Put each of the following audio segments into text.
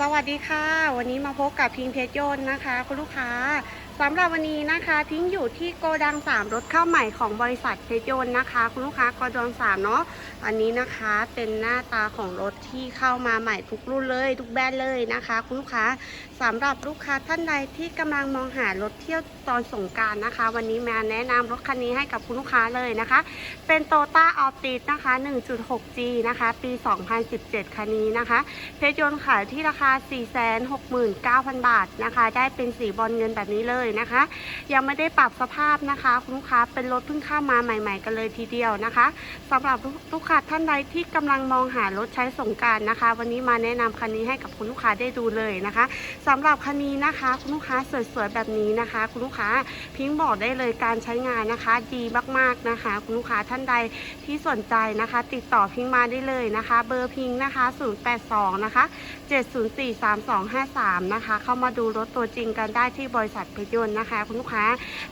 สวัสดีค่ะ วันนี้มาพบกับพิงเพชรยนต์นะคะ คุณลูกค้า สำหรับวันนี้นะคะพิงอยู่ที่โกดัง 3 รถเข้าใหม่ของบริษัทเพชรยนต์นะคะ คุณลูกค้าโกดัง3เนาะอันนี้นะคะเป็นหน้าตาของรถที่เข้ามาใหม่ทุกรุ่นเลย ทุกแบรนด์เลยนะคะ คุณลูกค้าสำหรับลูกค้าท่านใดที่กำลังมองหารถเที่ยวตอนสงการนะคะ วันนี้มาแนะนำรถคันนี้ให้กับคุณลูกค้าเลยนะคะ เป็นโตต้าออติสนะคะ 1.6G นะคะ ปี 2017 คันนี้นะคะ เพชรยนต์ขายที่ราคา 469,000 บาทนะคะ ได้เป็นสีบอลเงินแบบนี้เลยนะคะ ยังไม่ได้ปรับสภาพนะคะ คุณลูกค้าเป็นรถเพิ่งเข้ามาใหม่ ๆ กันเลยทีเดียวนะคะสำหรับลูกค้าท่านใดที่กำลังมองหารถใช้สงการนะคะ วันนี้มาแนะนำคันนี้ให้กับคุณลูกค้าได้ดูเลยนะคะสำหรับคันนี้นะคะ คุณลูกค้าสวยๆแบบนี้นะคะ คุณลูกค้าพิงบอกได้เลยการใช้งานนะคะ ดีมากๆนะคะ คุณลูกค้าท่านใดที่สนใจนะคะ ติดต่อพิงมาได้เลยนะคะ เบอร์พิงค์นะคะ 082 นะคะ 7043253 นะคะ เข้ามาดูรถตัวจริงกันได้ที่บริษัทเพชรยนต์นะคะ คุณลูกค้า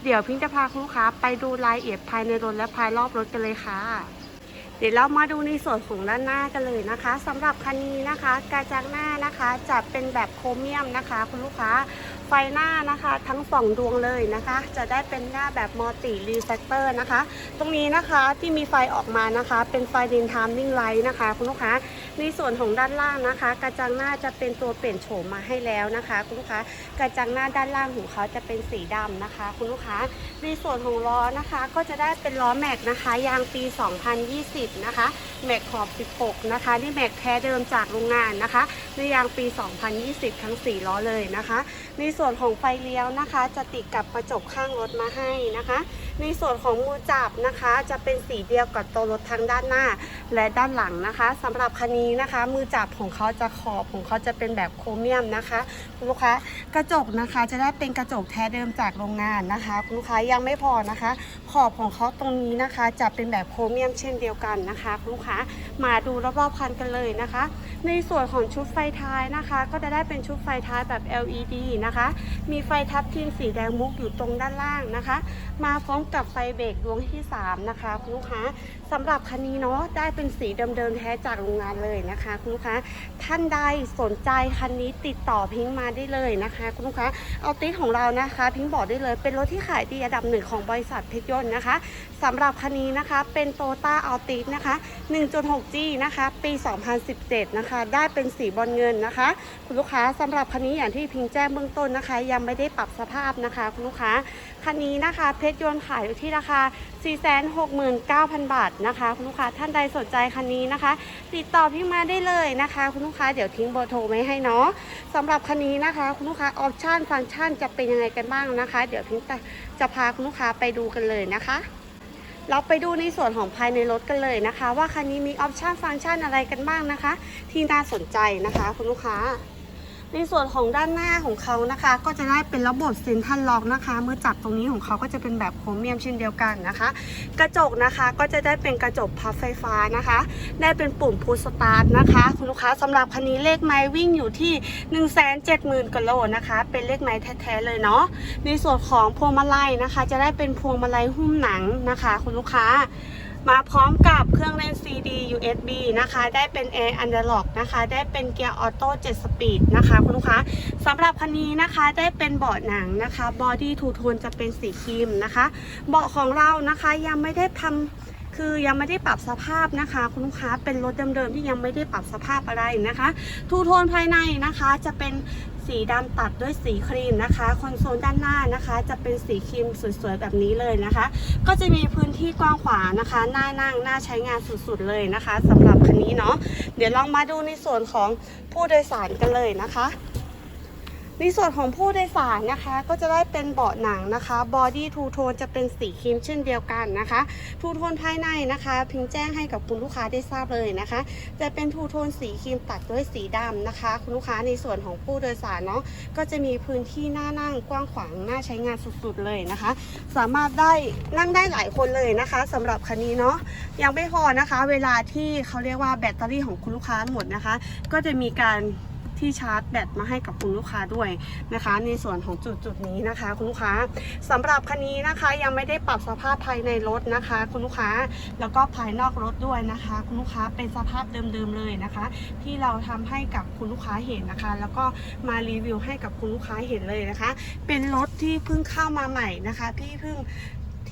เดี๋ยวพิงจะพาคุณลูกค้าไปดูรายละเอียดภายในรถและภายรอบรถกันเลยค่ะ เดี๋ยวเรามาดูในส่วนของด้านหน้ากันเลยนะคะสำหรับคันนี้นะคะ กระจังหน้านะคะจะเป็นแบบโครเมียมนะคะ คุณลูกค้า ฟหน้านะคะ ทั้งสองดวงเลยนะคะ จะได้เป็นหน้าแบบมัลติรีเฟกเตอร์นะคะ ตรงนี้นะคะที่มีไฟออกมานะคะ เป็นไฟดินทามมิ่งไลท์นะคะ คุณลูกค้าในส่วนของด้านล่างนะคะ กระจังหน้าจะเป็นตัวเปลี่ยนโฉมมาให้แล้วนะคะ คุณลูกค้ากระจังหน้าด้านล่างของเขาจะเป็นสีดำนะคะ คุณลูกค้าในส่วนของล้อนะคะ ก็จะได้เป็นล้อแม็กนะคะยางปี 2020 นะคะแม็กขอบ 16 นะคะนี่แม็กแท้เดิมจากโรงงานนะคะ ในยางปี 2020 ทั้ง 4 ล้อเลยนะคะ ในส่วนวนของไฟเลี้ยวนะคะ จะติดกับกระจกข้างรถมาให้นะคะ ในส่วนของมือจับนะคะ จะเป็นสีเดียวกับตัวรถทั้งด้านหน้า และด้านหลังนะคะสำหรับคันนี้นะคะ มือจับของเขาจะขอบของเขาจะเป็นแบบโครเมียมนะคะคุณลูกค้ากระจกนะคะ จะได้เป็นกระจกแท้เดิมจากโรงงานนะคะคุณลูกค้ายังไม่พอนะคะ ขอบของเขาตรงนี้นะคะ จะเป็นแบบโครเมียมเช่นเดียวกันนะคะคุณลูกค้ามาดูรอบๆคันกันเลยนะคะ ในส่วนของชุดไฟท้ายนะคะ ก็จะได้เป็นชุดไฟท้ายแบบ LED นะคะมีไฟทับทิมสีแดงมุกอยู่ตรงด้านล่างนะคะ มาพร้อมกับไฟเบรกดวงที่ 3 นะคะคุณลูกค้าสำหรับคันนี้เนาะได้เป็นสีเดิมๆแท้จากโรงงานเลยนะคะคุณลูกค้าท่านใดสนใจคันนี้ติดต่อพิงมาได้เลยนะคะคุณลูกค้าเอาติของเรานะคะพิงบอกได้เลยเป็นรถที่ขายดีอันดับหนึ่งของบริษัทเพชรยนต์นะคะสำหรับคันนี้นะคะเป็นโตต้าอัลติสนะคะ 1.6G นะคะ ปี 2017 นะคะ ได้เป็นสีบอลเงินนะคะ คุณลูกค้าสำหรับคันนี้อย่างที่พิงแจ้งเบื้องต้นนะคะ ยังไม่ได้ปรับสภาพนะคะคุณลูกค้าคันนี้นะคะ เพชรยนต์ขายอยู่ที่ราคา 469,000 บาทนะคะ คุณลูกค้าท่านใดสนใจคันนี้นะคะ ติดต่อพิงมาได้เลยนะคะ คุณลูกค้าเดี๋ยวทิ้งเบอร์โทรไว้ให้เนาะสำหรับคันนี้นะคะ คุณลูกค้าออปชั่นฟังก์ชันจะเป็นยังไงกันบ้างนะคะ เดี๋ยวพิงจะจะพาคุณลูกค้าไปดูกันเลยนะคะเราไปดูในส่วนของภายในรถกันเลยนะคะ ว่าคันนี้มีออปชันฟังก์ชันอะไรกันบ้างนะคะ ที่น่าสนใจนะคะ คุณลูกค้า ในส่วนของด้านหน้าของเขานะคะ ก็จะได้เป็นระบบเซ็นทรัลล็อกนะคะเมื่อจับตรงนี้ของเขาก็จะเป็นแบบโครเมียมเช่นเดียวกันนะคะ กระจกนะคะก็จะได้เป็นกระจกพับไฟฟ้านะคะ ได้เป็นปุ่มพุชสตาร์ทนะคะ คุณลูกค้าสำหรับคันนี้เลขไม้วิ่งอยู่ที่1 7 0 0 0 0กิโลนะคะ เป็นเลขไม้แท้ๆเลยเนาะในส่วนของพวงมาลัยนะคะ จะได้เป็นพวงมาลัยหุ้มหนังนะคะ คุณลูกค้า มาพร้อมกับเครื่องเล่น CD USB นะคะ ได้เป็น Air Analog นะคะ ได้เป็นเกียร์ออโต้7สปีดนะคะคุณลูกค้าสำหรับคันนี้นะคะได้เป็นเบาะหนังนะคะบอดี้ทูโทนจะเป็นสีครีมนะคะ เบาะของเรานะคะยังไม่ได้ทำ คือยังไม่ได้ปรับสภาพนะคะ คุณลูกค้าเป็นรถเดิมๆที่ยังไม่ได้ปรับสภาพอะไรนะคะ ทูโทนภายในนะคะจะเป็นสีดำตัดด้วยสีครีมนะคะคอนโซลด้านหน้านะคะ จะเป็นสีครีมสวยๆแบบนี้เลยนะคะ ก็จะมีพื้นที่กว้างขวางนะคะหน้านั่งหน้าใช้งานสุดๆเลยนะคะสำหรับคันนี้เนาะเดี๋ยวลองมาดูในส่วนของผู้โดยสารกันเลยนะคะ ในส่วนของผู้โดยสารนะคะก็จะได้เป็นเบาะหนังนะคะบอดี้ทูโทนจะเป็นสีครีมเช่นเดียวกันนะคะทูโทนภายในนะคะพิงแจ้งให้กับคุณลูกค้าได้ทราบเลยนะคะ จะเป็นทูโทนสีครีมตัดด้วยสีดำนะคะ คุณลูกค้าในส่วนของผู้โดยสารเนาะก็จะมีพื้นที่หน้านั่งกว้างขวางน่าใช้งานสุดๆเลยนะคะ สามารถได้นั่งได้หลายคนเลยนะคะสำหรับคันนี้เนาะยังไม่พอนะคะ เวลาที่เขาเรียกว่าแบตเตอรี่ของคุณลูกค้าหมดนะคะ ก็จะมีการ ที่ชาร์จแบตมาให้กับคุณลูกค้าด้วยนะคะ ในส่วนของจุดจุดนี้นะคะ คุณลูกค้าสำหรับคันนี้นะคะยังไม่ได้ปรับสภาพภายในรถนะคะ คุณลูกค้าแล้วก็ภายนอกรถด้วยนะคะ คุณลูกค้าเป็นสภาพเดิมๆเลยนะคะ ที่เราทำให้กับคุณลูกค้าเห็นนะคะ แล้วก็มารีวิวให้กับคุณลูกค้าเห็นเลยนะคะ เป็นรถที่เพิ่งเข้ามาใหม่นะคะที่เพิ่ง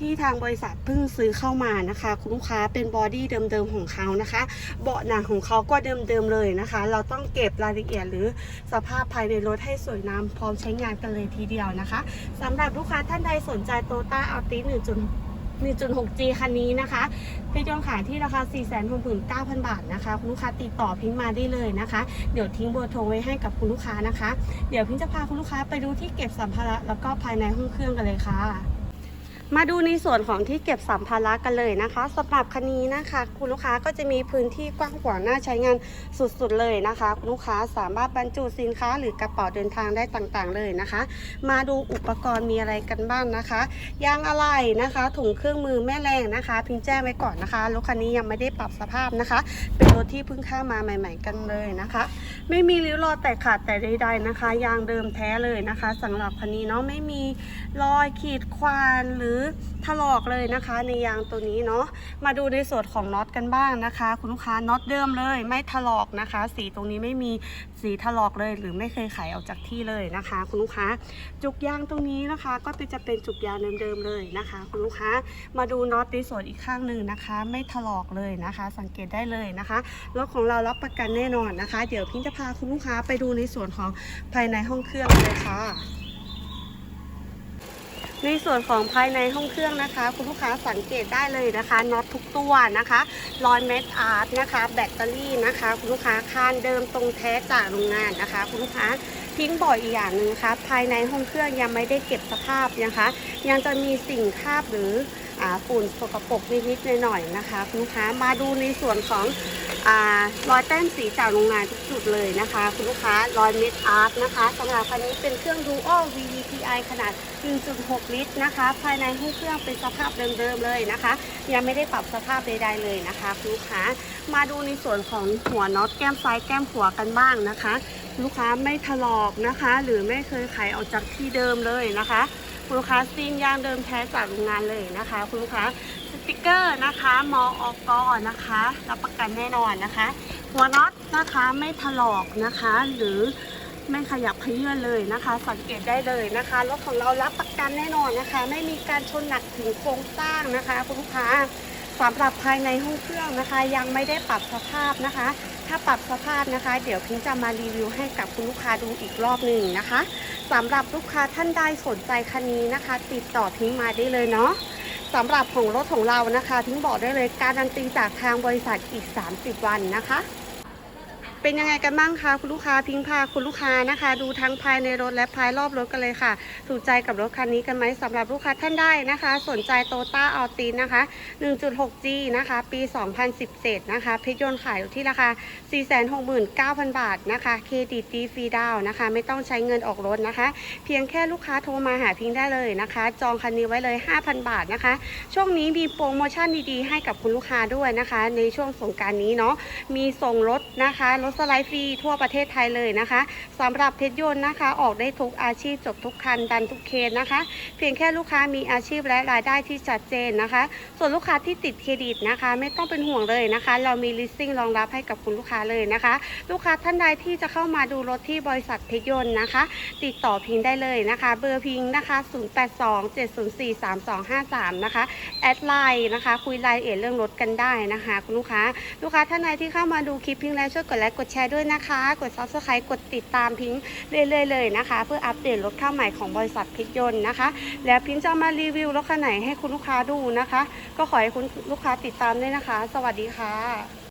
ที่ทางบริษัทเพิ่งซื้อเข้ามานะคะ คุณลูกค้าเป็นบอดี้เดิมๆของเขานะคะ เบาะหนังของเขาก็เดิมๆเลยนะคะ เราต้องเก็บรายละเอียดหรือสภาพภายในรถให้สวยงามพร้อมใช้งานกันเลยทีเดียวนะคะสำหรับลูกค้าท่านใดสนใจโตต้าอัลติ1.6 1.6G คันนี้นะคะพี่ยนต์ขายที่ราคา 469,000 บาทนะคะ คุณลูกค้าติดต่อพิงมาได้เลยนะคะ เดี๋ยวทิ้งเบอร์โทรไว้ให้กับคุณลูกค้านะคะ เดี๋ยวพิงจะพาคุณลูกค้าไปดูที่เก็บสัมภาระแล้วก็ภายในห้องเครื่องกันเลยค่ะ มาดูในส่วนของที่เก็บสัมภาระกันเลยนะคะสำหรับคันนี้นะคะ คุณลูกค้าก็จะมีพื้นที่กว้างขวางน่าใช้งานสุดๆเลยนะคะคุณลูกค้าสามารถบรรจุสินค้าหรือกระเป๋าเดินทางได้ต่างๆเลยนะคะ มาดูอุปกรณ์มีอะไรกันบ้างนะคะยางอะไหล่นะคะถุงเครื่องมือแม่แรงนะคะ พิงแจ้งไว้ก่อนนะคะรถคันนี้ยังไม่ได้ปรับสภาพนะคะ เป็นรถที่เพิ่งเข้ามาใหม่ ๆ กันเลยนะคะ ไม่มีริ้วรอยแตกขาดแต่ใดๆนะคะ ยางเดิมแท้เลยนะคะสำหรับคันนี้เนาะไม่มีรอยขีดควานหรือถลอกเลยนะคะในยางตัวนี้เนาะมาดูในส่วนของน็อตกันบ้างนะคะ คุณลูกค้าน็อตเดิมเลย ไม่ถลอกนะคะ สีตรงนี้ไม่มีสีถลอกเลย หรือไม่เคยไขออกจากที่เลยนะคะ คุณลูกค้าจุกยางตรงนี้นะคะ ก็จะเป็นจุกยางเดิมๆเลยนะคะ คุณลูกค้ามาดูน็อตในส่วนอีกข้างหนึ่งนะคะ ไม่ถลอกเลยนะคะ สังเกตได้เลยนะคะรถของเรารับประกันแน่นอนนะคะ เดี๋ยวพิงจะพาคุณลูกค้าไปดูในส่วนของภายในห้องเครื่องเลยค่ะ ในส่วนของภายในห้องเครื่องนะคะ คุณลูกค้าสังเกตได้เลยนะคะน็อตทุกตัวนะคะรอยเม็ดอาร์ตนะคะ แบตเตอรี่นะคะ คุณลูกค้าคานเดิมตรงแท้จากโรงงานนะคะ คุณลูกค้าทิ้งบ่อยอีกอย่างหนึ่งนะคะภายในห้องเครื่องยังไม่ได้เก็บสภาพนะคะ ยังจะมีสิ่งคราบหรือ ฝุ่นสกปรกนิดๆหน่อยๆนะคะคุณลูกค้ามาดูในส่วนของอรอยแต้มสีจากโรงงานทุกจุดเลยนะคะ คุณลูกค้ารอยเม็ดอาร์ตนะคะสำหรับคันนี้เป็นเครื่อง Dual VVTi ขนาด 1.6 ลิตรนะคะ ภายในห้องเครื่องเป็นสภาพเดิมๆเลยนะคะ ยังไม่ได้ปรับสภาพใดๆเลยนะคะคุณลูกค้ามาดูในส่วนของหัวน็อตแก้มซ้ายแก้มขวากันบ้างนะคะ ลูกค้าไม่ถลอกนะคะ หรือไม่เคยไขออกจากที่เดิมเลยนะคะ คุณลูกค้าซีนยางเดิมแท้จากโรงงานเลยนะคะ คุณลูกค้าสติกเกอร์นะคะมออกนะคะ รับประกันแน่นอนนะคะ หัวน็อตนะคะไม่ถลอกนะคะ หรือไม่ขยับเขยื่นเลยนะคะ สังเกตได้เลยนะคะรถของเรารับประกันแน่นอนนะคะ ไม่มีการชนหนักถึงโครงสร้างนะคะ คุณลูกค้าสำหรับภายในห้องเครื่องนะคะ ยังไม่ได้ปรับสภาพนะคะ ถ้าปรับสภาพนะคะ เดี๋ยวพิงจะมารีวิวให้กับคุณลูกค้าดูอีกรอบหนึ่งนะคะสำหรับลูกค้าท่านใดสนใจคันนี้นะคะ ติดต่อพิงมาได้เลยเนาะสำหรับของรถของเรานะคะพิงบอกได้เลยการันตีจากทางบริษัทอีก 30 วันนะคะ เป็นยังไงกันบ้างคะคุณลูกค้าพิงพาคุณลูกค้านะคะ ดูทั้งภายในรถและภายรอบรถกันเลยค่ะ ถูกใจกับรถคันนี้กันไหมสำหรับลูกค้าท่านได้นะคะ สนใจโตต้าอัลตินนะคะ 1.6G นะคะ ปี 2017 นะคะเพชรยนต์ขายอยู่ที่ราคา 469,000 บาทนะคะเครดิตดีฟรีดาวนะคะ ไม่ต้องใช้เงินออกรถนะคะ เพียงแค่ลูกค้าโทรมาหาพิงได้เลยนะคะ จองคันนี้ไว้เลย 5,000 บาทนะคะ ช่วงนี้มีโปรโมชั่นดีๆ ให้กับคุณลูกค้าด้วยนะคะ ในช่วงสงการนี้เนาะมีส่งรถนะคะรถสไลด์ฟรีทั่วประเทศไทยเลยนะคะสำหรับเพชรยนต์นะคะ ออกได้ทุกอาชีพจบทุกคันดันทุกเคสนะคะ เพียงแค่ลูกค้ามีอาชีพและรายได้ที่ชัดเจนนะคะ ส่วนลูกค้าที่ติดเครดิตนะคะ ไม่ต้องเป็นห่วงเลยนะคะ เรามี leasing รองรับให้กับคุณลูกค้าเลยนะคะ ลูกค้าท่านใดที่จะเข้ามาดูรถที่บริษัทเพชรยนต์นะคะ ติดต่อพิงได้เลยนะคะ เบอร์พิงนะคะ 0827043253 นะคะแอดไลน์นะคะ คุยรายละเอียดเรื่องรถกันได้นะคะ คุณลูกค้า ลูกค้าท่านใดที่เข้ามาดูคลิปพิงแล้วช่วยกดไลค์กดแชร์ด้วยนะคะ กด subscribe กดติดตามพิงเรื่อยๆเลยนะคะ เพื่ออัปเดตรถเข้าใหม่ของบริษัทเพชรยนต์นะคะ แล้วพิงจะมารีวิวรถคันไหนให้คุณลูกค้าดูนะคะ ก็ขอให้คุณลูกค้าติดตามด้วยนะคะ สวัสดีค่ะ